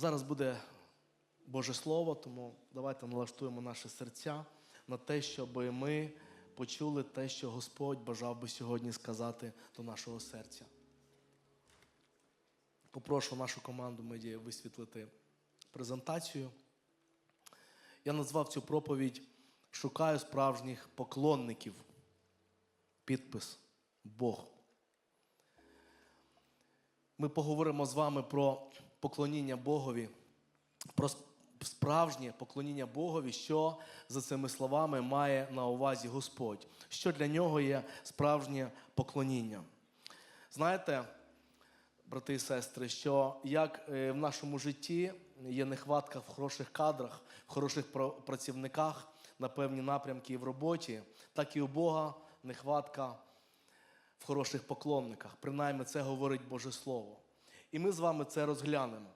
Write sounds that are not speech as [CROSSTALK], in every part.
Зараз буде Боже Слово, тому давайте налаштуємо наші серця на те, щоб ми почули те, що Господь бажав би сьогодні сказати до нашого серця. Попрошу нашу команду медіа висвітлити презентацію. Я назвав цю проповідь Шукаю справжніх поклонників. Підпис Бог. Ми поговоримо з вами про поклоніння Богові, про справжнє поклоніння Богові, що за цими словами має на увазі Господь, що для нього є справжнє поклоніння. Знаєте, брати і сестри, що як е, в нашому житті є нехватка в хороших кадрах, в хороших працівниках на певні напрямки і в роботі, так і у Бога нехватка в хороших поклонниках. Принаймні це говорить Боже Слово. І ми з вами це розглянемо.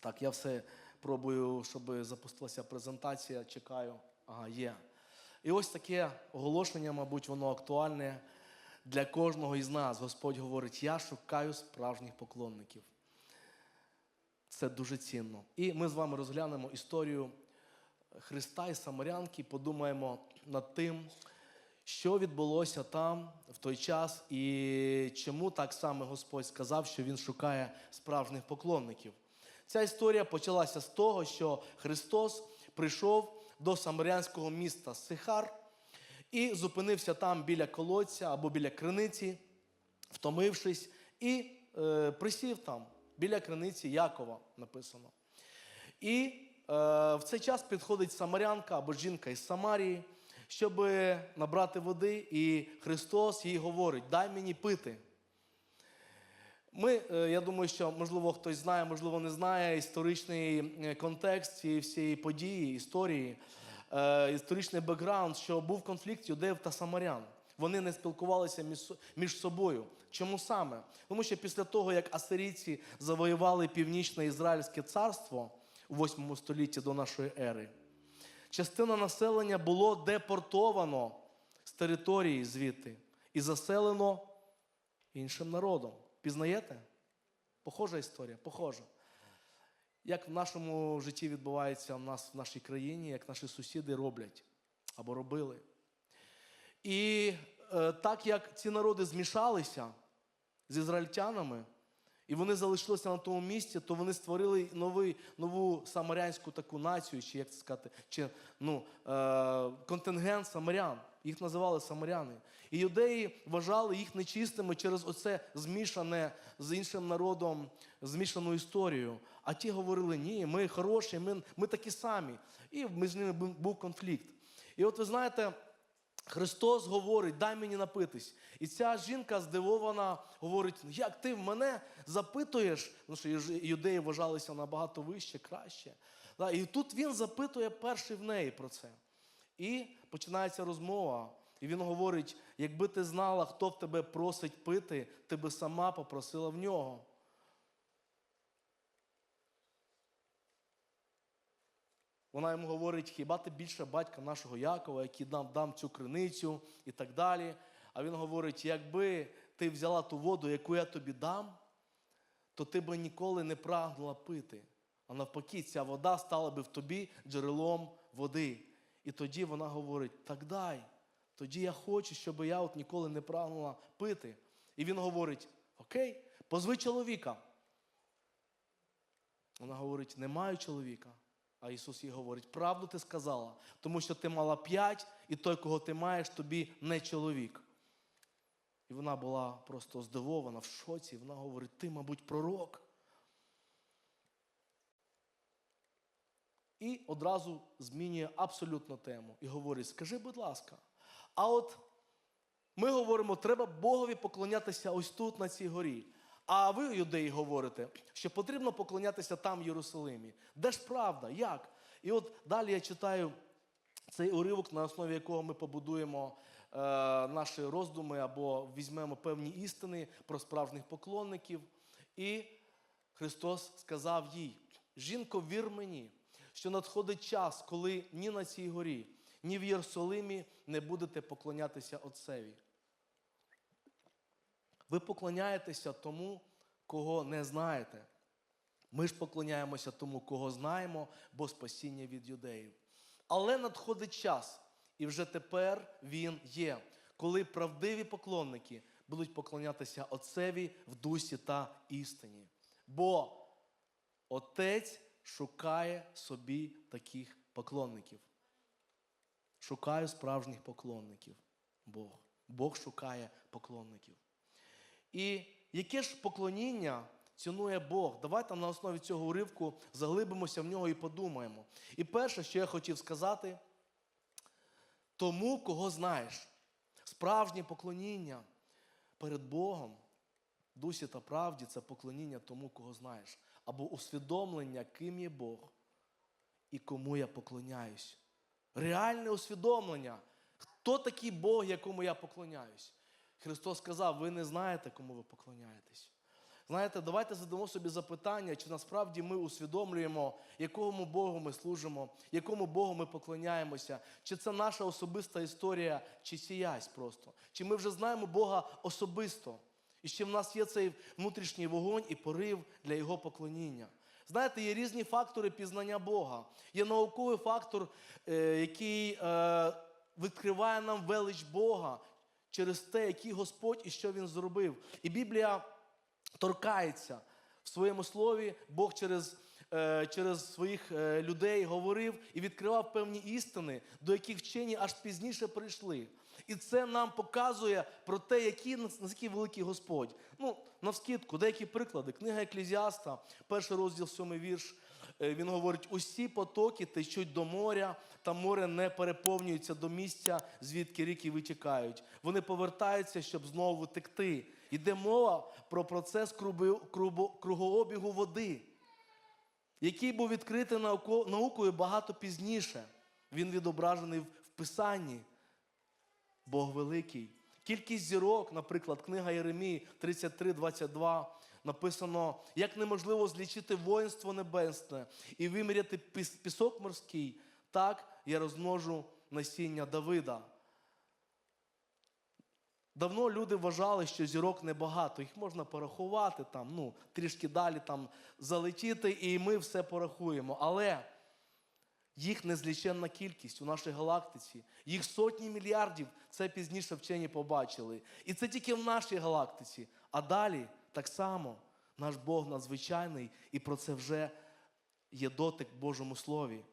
Так, я все пробую, щоб запустилася презентація, чекаю. Ага, є. І ось таке оголошення, мабуть, воно актуальне для кожного із нас. Господь говорить: я шукаю справжніх поклонників. Це дуже цінно. І ми з вами розглянемо історію Христа і Самарянки, подумаємо над тим, що відбулося там в той час, і чому так саме Господь сказав, що Він шукає справжніх поклонників. Ця історія почалася з того, що Христос прийшов до самарянського міста Сихар і зупинився там біля колодця або біля криниці, втомившись, і е, присів там, біля криниці Якова написано. І е, в цей час підходить самарянка або жінка із Самарії, щоб набрати води, і Христос їй говорить: дай мені пити. Ми, е, я думаю, що можливо хтось знає, можливо, не знає історичний е, контекст цієї всієї події, історії, е, історичний бекграунд, що був конфлікт юдеїв та самарян. Вони не спілкувалися між собою. Чому саме? Тому що після того, як асирійці завоювали північне Ізраїльське царство у 8 столітті до нашої ери, частина населення було депортовано з території звідти і заселено іншим народом. Пізнаєте? Похожа історія, похожа. Як в нашому житті відбувається в нас в нашій країні, як наші сусіди роблять або робили. І е, так як ці народи змішалися з ізраїльтянами, і вони залишилися на тому місці, то вони створили новий, нову самарянську таку націю, чи як це сказати, чи ну, е, контингент самарян. Їх називали самаряни. І юдеї вважали їх нечистими через оце змішане з іншим народом, змішану історію. А ті говорили, ні, ми хороші, ми, ми такі самі. І між ними був- конфлікт. І от ви знаєте, Христос говорить, дай мені напитись. І ця жінка здивована говорить: «Ну, як ти в мене запитуєш? Ну що юдеї вважалися набагато вище, краще. І тут він запитує перший в неї про це. І починається розмова. І він говорить: якби ти знала, хто в тебе просить пити, ти би сама попросила в нього. Вона йому говорить, хіба ти більше батька нашого Якова, який нам дам цю криницю і так далі. А він говорить: якби ти взяла ту воду, яку я тобі дам, то ти би ніколи не прагнула пити. А навпаки, ця вода стала би в тобі джерелом води. І тоді вона говорить: так дай, тоді я хочу, щоб я от ніколи не прагнула пити. І він говорить: Окей, позви чоловіка. Вона говорить: не маю чоловіка. А Ісус їй говорить: правду ти сказала, тому що ти мала п'ять, і той, кого ти маєш, тобі не чоловік. І вона була просто здивована в шоці. Вона говорить: ти, мабуть, пророк. І одразу змінює абсолютно тему і говорить: скажи, будь ласка, а от ми говоримо, треба Богові поклонятися ось тут, на цій горі. А ви, юдеї, говорите, що потрібно поклонятися там, в Єрусалимі. Де ж правда? Як? І от далі я читаю цей уривок, на основі якого ми побудуємо е, наші роздуми або візьмемо певні істини про справжніх поклонників. І Христос сказав їй: жінко, вір мені, що надходить час, коли ні на цій горі, ні в Єрусалимі не будете поклонятися Отцеві. Ви поклоняєтеся тому, кого не знаєте. Ми ж поклоняємося тому, кого знаємо, бо спасіння від юдеїв. Але надходить час, і вже тепер він є, коли правдиві поклонники будуть поклонятися Отцеві в дусі та істині. Бо Отець шукає собі таких поклонників. Шукає справжніх поклонників. Бог. Бог шукає поклонників. І яке ж поклоніння цінує Бог? Давайте на основі цього уривку заглибимося в нього і подумаємо. І перше, що я хотів сказати, тому, кого знаєш, справжнє поклоніння перед Богом, дусі та правді це поклоніння тому, кого знаєш, або усвідомлення, ким є Бог і кому я поклоняюсь. Реальне усвідомлення, хто такий Бог, якому я поклоняюсь. Христос сказав, ви не знаєте, кому ви поклоняєтесь. Знаєте, давайте задамо собі запитання, чи насправді ми усвідомлюємо, якому Богу ми служимо, якому Богу ми поклоняємося, чи це наша особиста історія, чи сіясь просто. Чи ми вже знаємо Бога особисто, і чи в нас є цей внутрішній вогонь і порив для Його поклоніння. Знаєте, є різні фактори пізнання Бога. Є науковий фактор, е, який е, відкриває нам велич Бога через те, який Господь і що Він зробив. І Біблія торкається в своєму слові, Бог через, е, через своїх е, людей говорив і відкривав певні істини, до яких вчені аж пізніше прийшли. І це нам показує про те, який наскільки великий Господь. Ну, навскидку, деякі приклади. Книга Еклезіаста, перший розділ, сьомий вірш. Е, Він говорить: усі потоки течуть до моря, та море не переповнюється до місця, звідки ріки витікають. Вони повертаються, щоб знову текти. Йде мова про процес кругообігу води, який був відкритий наукою багато пізніше. Він відображений в Писанні. Бог великий. Кількість зірок, наприклад, книга Єремії 33, 22, написано, як неможливо злічити воїнство небесне і виміряти пісок морський, так я розмножу насіння Давида. Давно люди вважали, що зірок небагато, їх можна порахувати там, ну, трішки далі там залетіти, і ми все порахуємо. Але їх незліченна кількість у нашій галактиці. Їх сотні мільярдів. Це пізніше вчені побачили. І це тільки в нашій галактиці. А далі так само наш Бог надзвичайний, і про це вже є дотик в Божому Слові.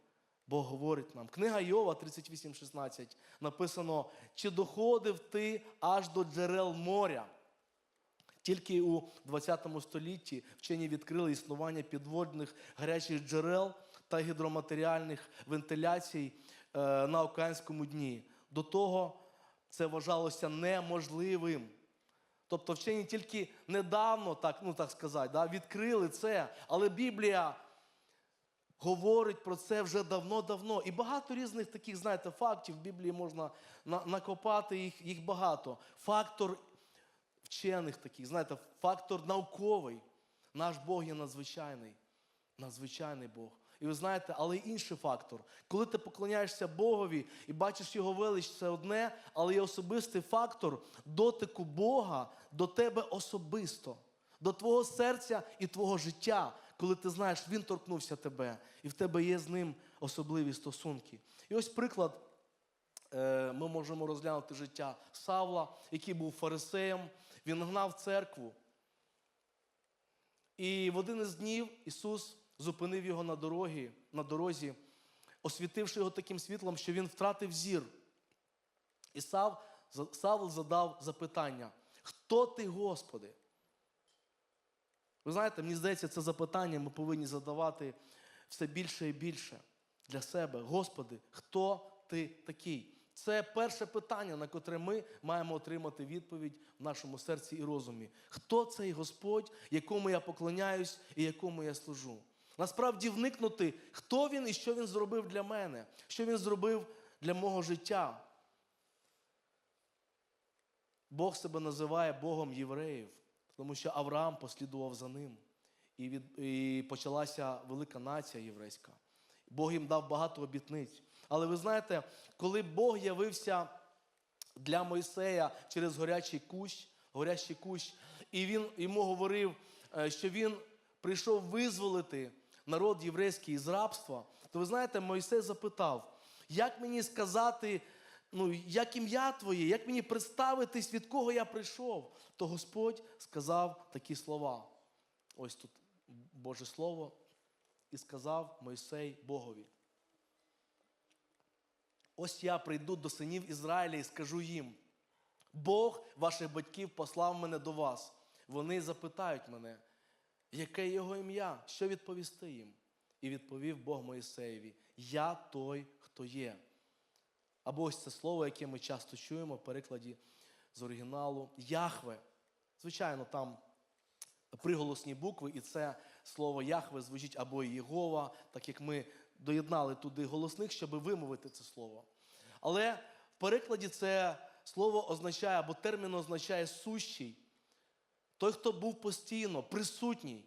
Бог говорить нам. Книга Йова 38,16 написано: чи доходив ти аж до джерел моря? Тільки у 20 столітті вчені відкрили існування підводних гарячих джерел та гідроматеріальних вентиляцій е, на океанському дні. До того це вважалося неможливим. Тобто вчені тільки недавно, так, ну так сказати, да, відкрили це, але Біблія говорить про це вже давно-давно. І багато різних таких, знаєте, фактів в Біблії можна на- накопати, їх, їх багато. Фактор вчених таких, знаєте, фактор науковий. Наш Бог є надзвичайний. Надзвичайний Бог. І ви знаєте, але й інший фактор. Коли ти поклоняєшся Богові і бачиш його велич, це одне, але є особистий фактор дотику Бога до тебе особисто, до твого серця і твого життя, коли ти знаєш, Він торкнувся тебе, і в тебе є з ним особливі стосунки. І ось приклад. Е, Ми можемо розглянути життя Савла, який був фарисеєм. Він гнав церкву. І в один із днів Ісус зупинив його на дорогі, на дорозі, освітивши його таким світлом, що він втратив зір. І Сав, Савл задав запитання: Хто ти, Господи? Ви знаєте, мені здається, це запитання ми повинні задавати все більше і більше для себе. Господи, хто ти такий? Це перше питання, на котре ми маємо отримати відповідь в нашому серці і розумі. Хто цей Господь, якому я поклоняюсь і якому я служу? Насправді вникнути, хто він і що він зробив для мене, що він зробив для мого життя. Бог себе називає Богом євреїв, тому що Авраам послідував за ним. І, від, і почалася велика нація єврейська. Бог їм дав багато обітниць. Але ви знаєте, коли Бог явився для Мойсея через горячий кущ, горячий кущ, і він йому говорив, е, що він прийшов визволити народ єврейський із рабства, то ви знаєте, Мойсей запитав, як мені сказати, ну, як ім'я твоє, як мені представитись, від кого я прийшов? То Господь сказав такі слова. Ось тут Боже Слово, і сказав Мойсей Богові. Ось я прийду до синів Ізраїля і скажу їм: Бог ваших батьків послав мене до вас. Вони запитають мене, яке його ім'я, що відповісти їм? І відповів Бог Моїсеєві: Я той, хто є. Або ось це слово, яке ми часто чуємо в перекладі з оригіналу Яхве. Звичайно, там приголосні букви, і це слово Яхве звучить або Єгова, так як ми доєднали туди голосних, щоб вимовити це слово. Але в перекладі це слово означає, або термін означає сущий. Той, хто був постійно, присутній.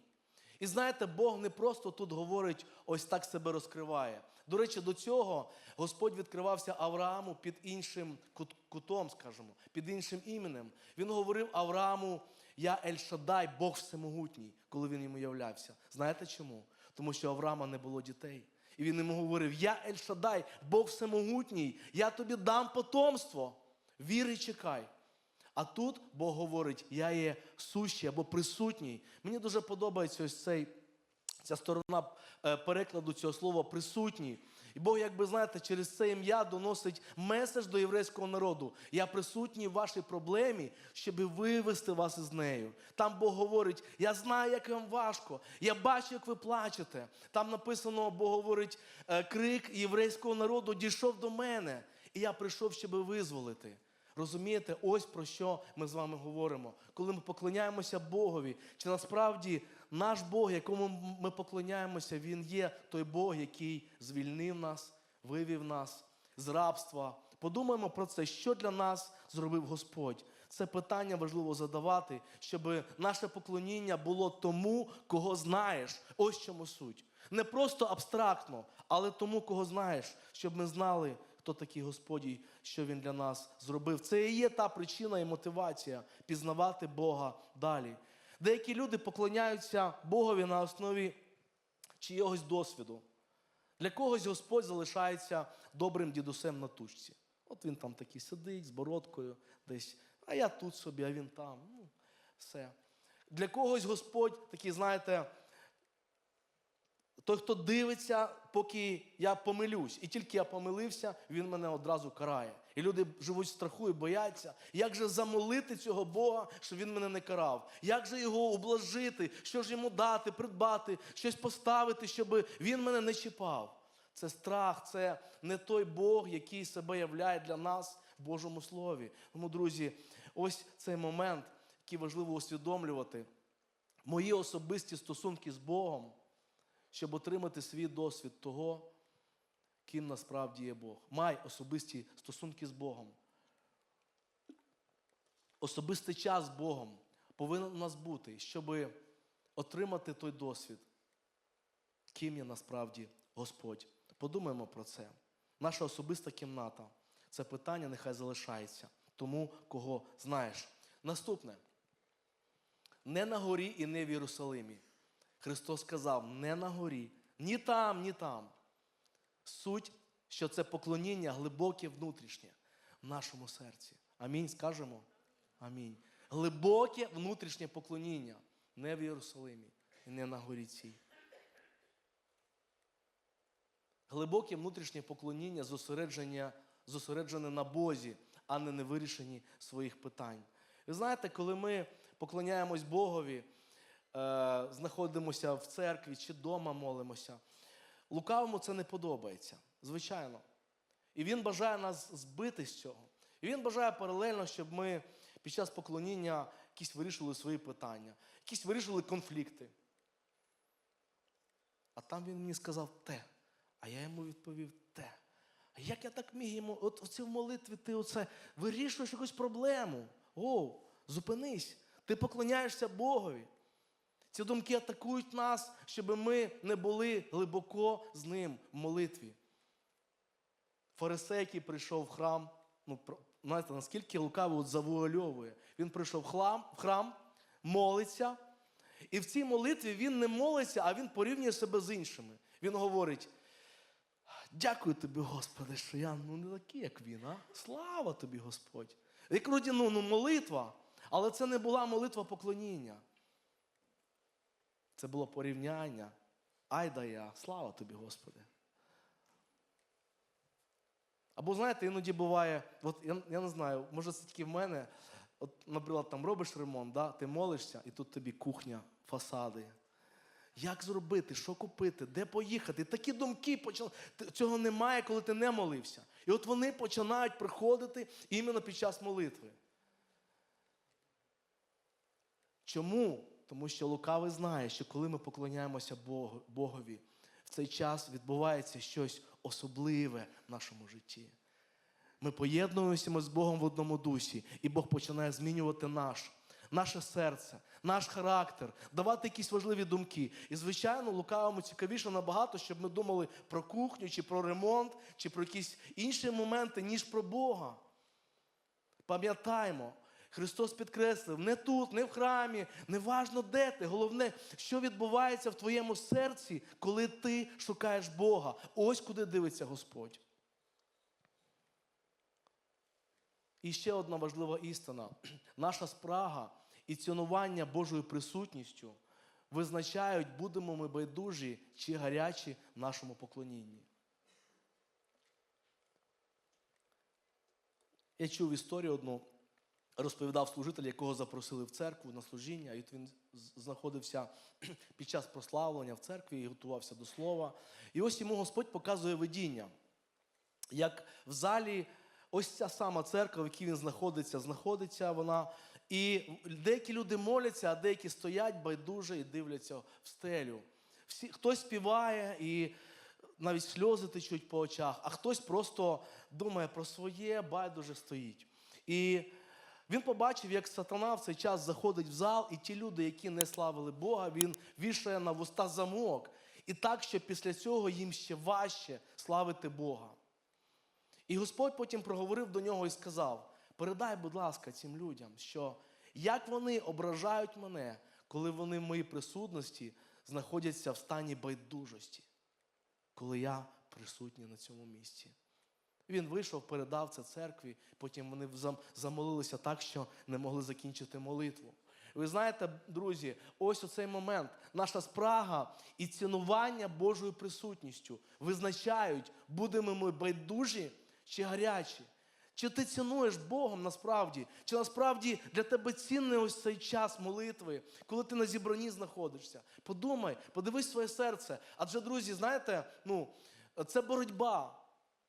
І знаєте, Бог не просто тут говорить, ось так себе розкриває. До речі, до цього Господь відкривався Аврааму під іншим кутом, скажімо, під іншим іменем. Він говорив Аврааму, я Ель-Шадай, Бог всемогутній, коли він йому являвся. Знаєте чому? Тому що Авраама не було дітей. І він йому говорив: Я Ель-Шадай, Бог всемогутній, я тобі дам потомство. Віри, чекай. А тут Бог говорить, я є сущий або присутній. Мені дуже подобається ось цей, ця сторона е, перекладу цього слова присутній. І Бог, якби знаєте, через це ім'я доносить меседж до єврейського народу. Я присутній в вашій проблемі, щоб вивести вас із нею. Там Бог говорить: я знаю, як вам важко, я бачу, як ви плачете. Там написано, Бог говорить, е, крик єврейського народу дійшов до мене, і я прийшов, щоб визволити. Розумієте, ось про що ми з вами говоримо. Коли ми поклоняємося Богові, чи насправді наш Бог, якому ми поклоняємося, Він є той Бог, який звільнив нас, вивів нас з рабства. Подумаємо про це, що для нас зробив Господь. Це питання важливо задавати, щоб наше поклоніння було тому, кого знаєш. Ось чому суть. Не просто абстрактно, але тому, кого знаєш, щоб ми знали, хто такий Господь що Він для нас зробив. Це і є та причина і мотивація пізнавати Бога далі. Деякі люди поклоняються Богові на основі чийогось досвіду. Для когось Господь залишається добрим дідусем на тучці. От він там такий сидить з бородкою десь, а я тут собі, а він там. Ну, все. Для когось Господь такий, знаєте, той, хто дивиться, поки я помилюсь. І тільки я помилився, він мене одразу карає. І люди живуть в страху і бояться. Як же замолити цього Бога, щоб він мене не карав? Як же його облажити? Що ж йому дати, придбати, щось поставити, щоб він мене не чіпав? Це страх, це не той Бог, який себе являє для нас в Божому Слові. Тому, друзі, ось цей момент, який важливо усвідомлювати. Мої особисті стосунки з Богом щоб отримати свій досвід того, ким насправді є Бог. Май особисті стосунки з Богом. Особистий час з Богом повинен у нас бути, щоб отримати той досвід, ким є насправді Господь. Подумаємо про це. Наша особиста кімната це питання нехай залишається тому, кого знаєш. Наступне. Не на горі і не в Єрусалимі. Христос сказав, не на горі, ні там, ні там. Суть, що це поклоніння глибоке внутрішнє в нашому серці. Амінь. Скажемо? Амінь. Глибоке внутрішнє поклоніння не в Єрусалимі і не на горі цій. Глибоке внутрішнє поклоніння зосередження, зосереджене на Бозі, а не на вирішенні своїх питань. Ви знаєте, коли ми поклоняємось Богові, знаходимося в церкві чи вдома молимося, лукавому це не подобається, звичайно. І він бажає нас збити з цього. І він бажає паралельно, щоб ми під час поклоніння якісь вирішили свої питання, якісь вирішили конфлікти. А там він мені сказав те, а я йому відповів те. А як я так міг йому, от оце в молитві ти оце вирішуєш якусь проблему. О, зупинись, ти поклоняєшся Богові. Ці думки атакують нас, щоб ми не були глибоко з ним в молитві. Фарисей, який прийшов в храм, ну, знаєте, наскільки лукаво от завуальовує. Він прийшов в храм, в храм, молиться, І в цій молитві він не молиться, а він порівнює себе з іншими. Він говорить: дякую тобі, Господи, що я ну, не такий, як він. а? Слава тобі, Господь. Як вроді, ну, ну, молитва, але це не була молитва поклоніння. Це було порівняння. Ай да я, слава тобі, Господи. Або знаєте, іноді буває, от я, я не знаю, може це тільки в мене. От, наприклад, там робиш ремонт, да, ти молишся, і тут тобі кухня, фасади. Як зробити, що купити, де поїхати? Такі думки почали. Цього немає, коли ти не молився. І от вони починають приходити іменно під час молитви. Чому? Тому що лукавий знає, що коли ми поклоняємося Богові, в цей час відбувається щось особливе в нашому житті. Ми поєднуємося з Богом в одному дусі, і Бог починає змінювати наш, наше серце, наш характер, давати якісь важливі думки. І, звичайно, лукавому цікавіше набагато, щоб ми думали про кухню, чи про ремонт, чи про якісь інші моменти, ніж про Бога. Пам'ятаймо, Христос підкреслив, не тут, не в храмі, не важно де ти. Головне, що відбувається в твоєму серці, коли ти шукаєш Бога. Ось куди дивиться Господь. І ще одна важлива істина: [CLEARS THROAT] наша спрага і цінування Божою присутністю визначають, будемо ми байдужі чи гарячі в нашому поклонінні. Я чув історію одну, розповідав служитель, якого запросили в церкву на служіння, і от він знаходився [CLEARS THROAT] під час прославлення в церкві і готувався до слова. І ось йому Господь показує видіння, як в залі ось ця сама церква, в якій він знаходиться, знаходиться вона. І деякі люди моляться, а деякі стоять байдуже і дивляться в стелю. Всі, хтось співає і навіть сльози течуть по очах, а хтось просто думає про своє, байдуже стоїть. І він побачив, як сатана в цей час заходить в зал, і ті люди, які не славили Бога, він вішає на вуста замок. І так, що після цього їм ще важче славити Бога. І Господь потім проговорив до нього і сказав: передай, будь ласка, цим людям, що як вони ображають мене, коли вони в моїй присутності знаходяться в стані байдужості, коли я присутній на цьому місці. Він вийшов, передав це церкві, потім вони замолилися так, що не могли закінчити молитву. Ви знаєте, друзі, ось у цей момент наша спрага і цінування Божою присутністю визначають, будемо ми байдужі чи гарячі. Чи ти цінуєш Богом насправді? Чи насправді для тебе цінний ось цей час молитви, коли ти на зібранні знаходишся? Подумай, подивись своє серце. Адже, друзі, знаєте, ну, це боротьба.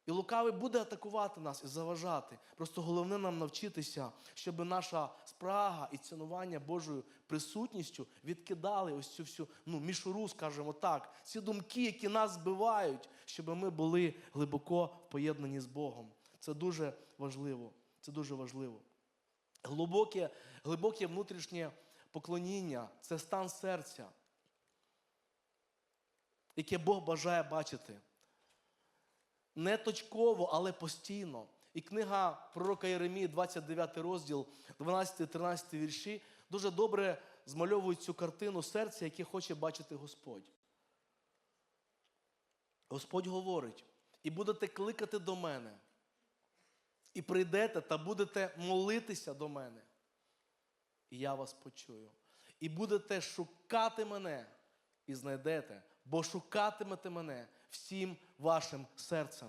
І лукавий буде атакувати нас і заважати. Просто головне нам навчитися, щоб наша спрага і цінування Божою присутністю відкидали ось цю всю ну, мішуру, скажімо так, ці думки, які нас збивають, щоб ми були глибоко поєднані з Богом. Це дуже важливо. Це дуже важливо. Глибоке, глибоке внутрішнє поклоніння це стан серця, яке Бог бажає бачити не точково, але постійно. І книга пророка Єремії, 29 розділ, 12-13 вірші, дуже добре змальовують цю картину серця, яке хоче бачити Господь. Господь говорить: і будете кликати до мене, і прийдете та будете молитися до мене, і я вас почую. І будете шукати мене і знайдете, бо шукатимете мене всім вашим серцем.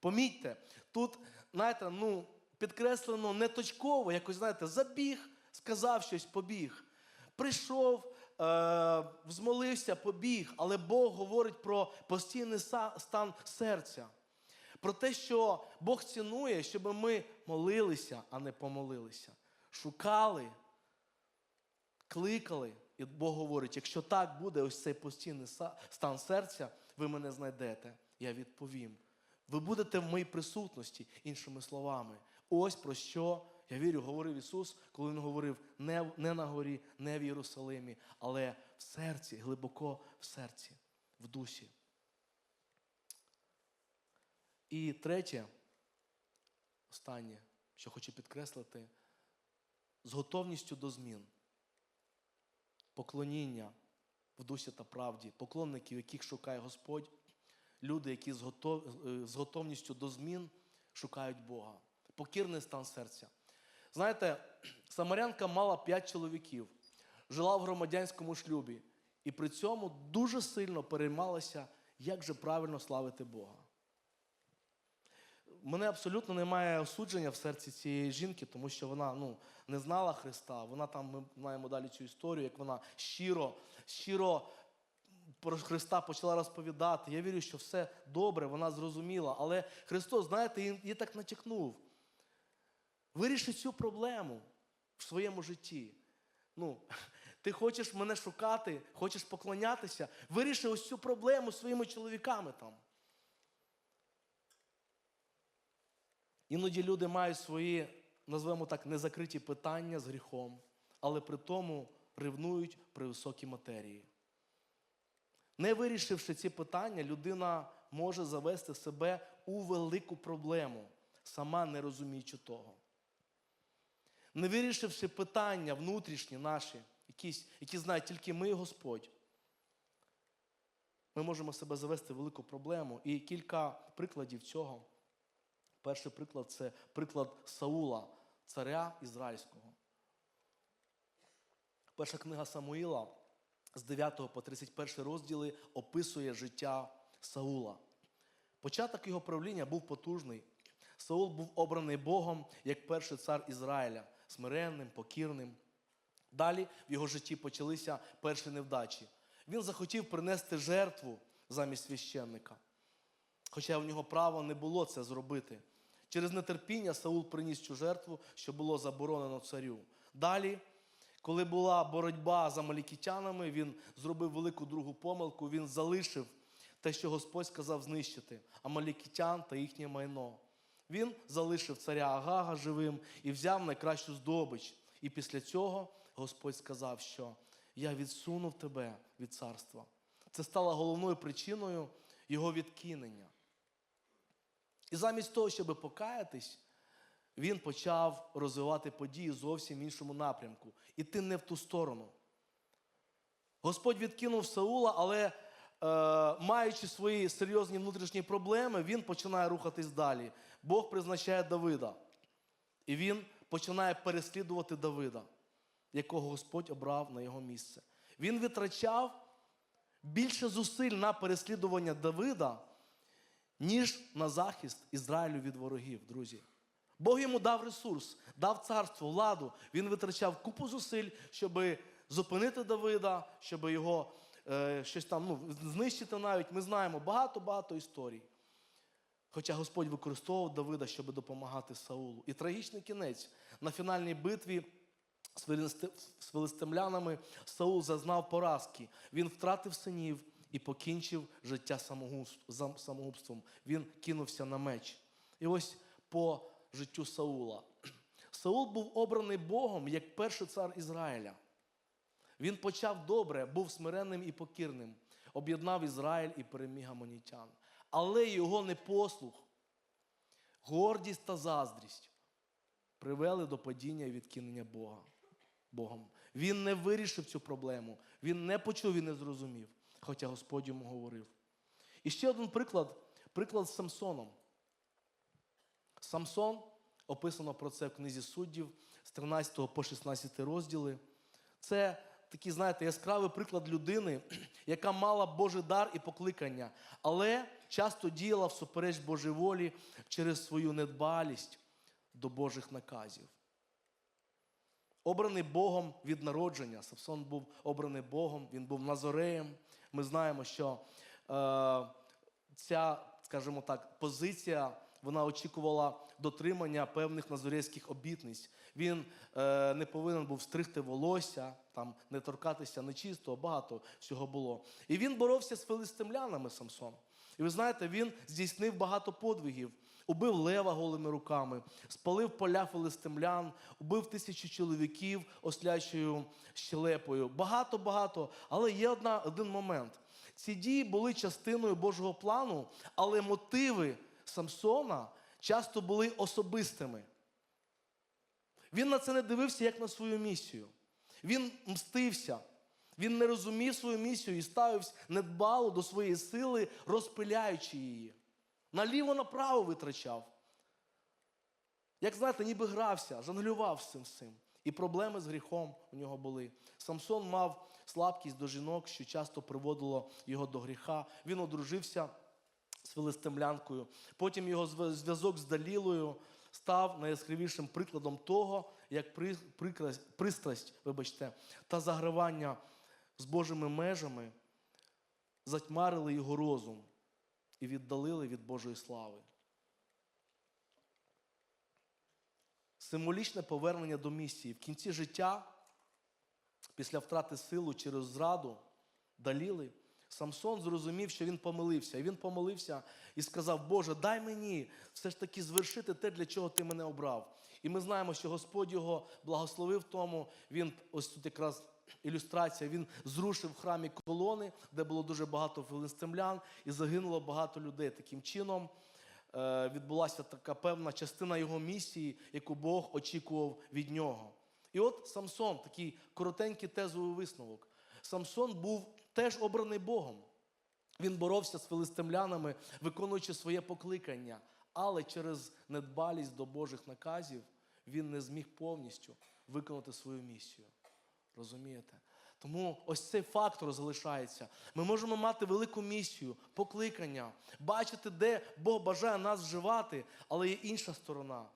Помітьте, тут, знаєте, ну, підкреслено не точково, якось, знаєте, забіг, сказав щось, побіг. Прийшов, е, взмолився, побіг, але Бог говорить про постійний стан серця. Про те, що Бог цінує, щоб ми молилися, а не помолилися. Шукали, кликали. І Бог говорить, якщо так буде ось цей постійний стан серця, ви мене знайдете, я відповім. Ви будете в моїй присутності, іншими словами. Ось про що, я вірю, говорив Ісус, коли Він говорив не, не на горі, не в Єрусалимі, але в серці, глибоко в серці, в дусі. І третє, останнє, що хочу підкреслити, з готовністю до змін. поклоніння в дусі та правді, поклонників, яких шукає Господь, люди, які з, готов... е, з готовністю до змін шукають Бога. Покірний стан серця. Знаєте, Самарянка мала п'ять чоловіків, жила в громадянському шлюбі, і при цьому дуже сильно переймалася, як же правильно славити Бога. Мене абсолютно немає осудження в серці цієї жінки, тому що вона ну, не знала Христа. Вона там, ми знаємо далі цю історію, як вона щиро, щиро про Христа почала розповідати. Я вірю, що все добре, вона зрозуміла. Але Христос, знаєте, їй так натякнув. Виріши цю проблему в своєму житті. Ну, [LAUGHS] ти хочеш мене шукати, хочеш поклонятися, виріши ось цю проблему своїми чоловіками там. Іноді люди мають свої, назвемо так, незакриті питання з гріхом, але при тому ревнують при високій матерії. Не вирішивши ці питання, людина може завести себе у велику проблему, сама не розуміючи того. Не вирішивши питання внутрішні наші, якісь, які знають тільки ми і Господь, ми можемо себе завести в велику проблему. І кілька прикладів цього. Перший приклад це приклад Саула, царя Ізраїльського. Перша книга Самуїла з 9 по 31 розділи описує життя Саула. Початок його правління був потужний. Саул був обраний Богом як перший цар Ізраїля, смиренним, покірним. Далі в його житті почалися перші невдачі. Він захотів принести жертву замість священника. Хоча в нього права не було це зробити. Через нетерпіння Саул приніс цю жертву, що було заборонено царю. Далі, коли була боротьба з амалікітянами, він зробив велику другу помилку, він залишив те, що Господь сказав знищити амалікітян та їхнє майно. Він залишив царя Агага живим і взяв найкращу здобич. І після цього Господь сказав, що я відсунув тебе від царства. Це стало головною причиною його відкинення. І замість того, щоб покаятись, він почав розвивати події зовсім в іншому напрямку. Іти не в ту сторону. Господь відкинув Саула, але е, маючи свої серйозні внутрішні проблеми, він починає рухатись далі. Бог призначає Давида. І він починає переслідувати Давида, якого Господь обрав на його місце. Він витрачав більше зусиль на переслідування Давида, ніж на захист Ізраїлю від ворогів, друзі. Бог йому дав ресурс, дав царство, владу. Він витрачав купу зусиль, щоб зупинити Давида, щоб його е, щось там ну, знищити навіть. Ми знаємо багато-багато історій. Хоча Господь використовував Давида, щоб допомагати Саулу. І трагічний кінець на фінальній битві з филисти- филистимлянами Саул зазнав поразки. Він втратив синів і покінчив життя самогубством. Він кинувся на меч. І ось по життю Саула. [CLEARS THROAT] Саул був обраний Богом як перший цар Ізраїля. Він почав добре, був смиренним і покірним, об'єднав Ізраїль і переміг амонітян. Але його непослух, гордість та заздрість привели до падіння і відкинення Бога. Богом. Він не вирішив цю проблему, він не почув і не зрозумів, хоча Господь йому говорив. І ще один приклад приклад з Самсоном. Самсон, описано про це в книзі суддів з 13 по 16 розділи. Це такий, знаєте, яскравий приклад людини, [CLEARS THROAT] яка мала Божий дар і покликання, але часто діяла всупереч Божій волі через свою недбалість до Божих наказів. Обраний Богом від народження. Самсон був обраний Богом, він був назореєм. Ми знаємо, що е, ця, скажімо так, позиція вона очікувала дотримання певних назорейських обітниць. Він е, не повинен був стригти волосся, там, не торкатися нечистого, багато всього було. І він боровся з филистимлянами Самсон. І ви знаєте, він здійснив багато подвигів. Убив лева голими руками, спалив поля филистимлян, убив тисячі чоловіків ослячою щелепою. Багато-багато. Але є одна, один момент. Ці дії були частиною Божого плану, але мотиви Самсона часто були особистими. Він на це не дивився як на свою місію. Він мстився. Він не розумів свою місію і ставився недбало до своєї сили, розпиляючи її. Наліво направо витрачав. Як знаєте, ніби грався, жонглював цим всім. І проблеми з гріхом у нього були. Самсон мав слабкість до жінок, що часто приводило його до гріха. Він одружився з филистимлянкою. Потім його зв'язок з Далілою став найяскравішим прикладом того, як при- прикрасть- пристрасть вибачте, та загравання з Божими межами затьмарили його розум і віддалили від Божої слави. Символічне повернення до місії. В кінці життя, після втрати силу через зраду, Даліли, Самсон зрозумів, що він помилився. І він помолився і сказав: Боже, дай мені все ж таки звершити те, для чого ти мене обрав. І ми знаємо, що Господь його благословив тому. Він ось тут якраз ілюстрація. Він зрушив в храмі колони, де було дуже багато филистимлян, і загинуло багато людей. Таким чином е, відбулася така певна частина його місії, яку Бог очікував від нього. І от Самсон, такий коротенький тезовий висновок. Самсон був теж обраний Богом. Він боровся з филистимлянами, виконуючи своє покликання, але через недбалість до Божих наказів він не зміг повністю виконати свою місію. Розумієте? Тому ось цей фактор залишається. Ми можемо мати велику місію, покликання, бачити, де Бог бажає нас вживати, але є інша сторона.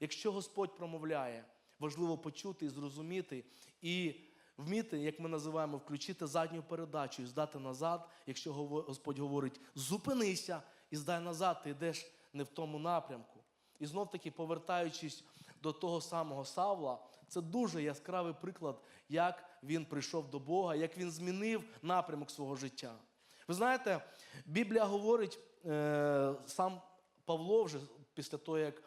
Якщо Господь промовляє, важливо почути і зрозуміти, і вміти, як ми називаємо, включити задню передачу і здати назад, якщо Господь говорить, зупинися і здай назад, ти йдеш не в тому напрямку. І знов таки, повертаючись до того самого Савла, це дуже яскравий приклад, як він прийшов до Бога, як він змінив напрямок свого життя. Ви знаєте, Біблія говорить, е, сам Павло вже після того, як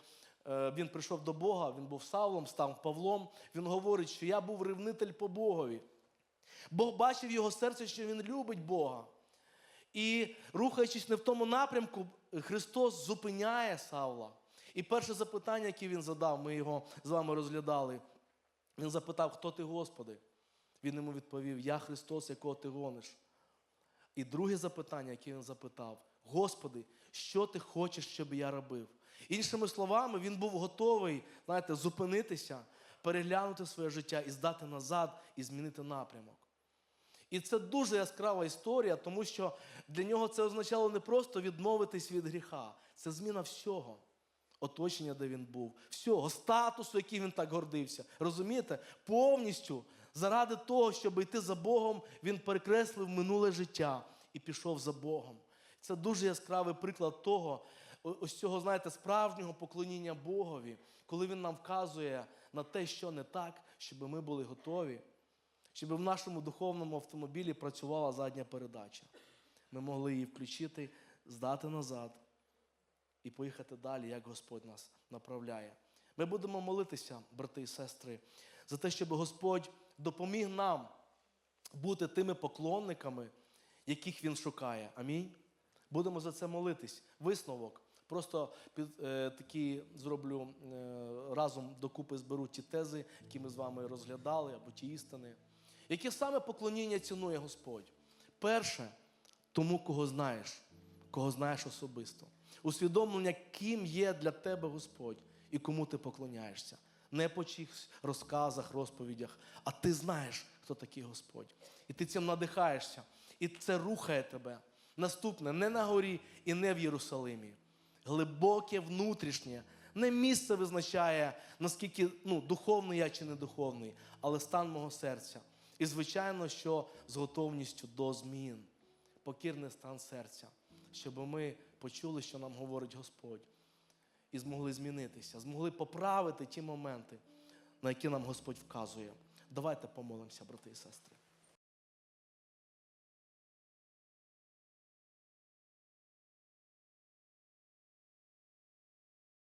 він прийшов до Бога, він був Савлом, став Павлом, він говорить, що я був ревнитель по Богові. Бог бачив його серце, що він любить Бога. І рухаючись не в тому напрямку, Христос зупиняє Савла. І перше запитання, яке він задав, ми його з вами розглядали. Він запитав, хто ти, Господи? Він йому відповів: Я Христос, якого ти гониш. І друге запитання, яке він запитав: Господи, що ти хочеш, щоб я робив? Іншими словами, він був готовий, знаєте, зупинитися, переглянути своє життя і здати назад, і змінити напрямок. І це дуже яскрава історія, тому що для нього це означало не просто відмовитись від гріха, це зміна всього. Оточення, де він був, всього, статусу, яким він так гордився. Розумієте? Повністю заради того, щоб йти за Богом, він перекреслив минуле життя і пішов за Богом. Це дуже яскравий приклад того, ось цього, знаєте, справжнього поклоніння Богові, коли він нам вказує на те, що не так, щоб ми були готові, щоб в нашому духовному автомобілі працювала задня передача. Ми могли її включити, здати назад і поїхати далі, як Господь нас направляє. Ми будемо молитися, брати і сестри, за те, щоб Господь допоміг нам бути тими поклонниками, яких Він шукає. Амінь. Будемо за це молитись. Висновок. Просто під, е, такі зроблю е, разом докупи зберу ті тези, які ми з вами розглядали, або ті істини. Яке саме поклоніння цінує Господь? Перше, тому, кого знаєш, кого знаєш особисто. Усвідомлення, ким є для тебе Господь і кому ти поклоняєшся. Не по чиїхсь розказах, розповідях, а ти знаєш, хто такий Господь. І ти цим надихаєшся. І це рухає тебе. Наступне не на горі і не в Єрусалимі. Глибоке внутрішнє. Не місце визначає, наскільки ну, духовний я чи не духовний, але стан мого серця. І, звичайно, що з готовністю до змін, покірний стан серця, щоб ми почули, що нам говорить Господь, і змогли змінитися, змогли поправити ті моменти, на які нам Господь вказує. Давайте помолимося, брати і сестри.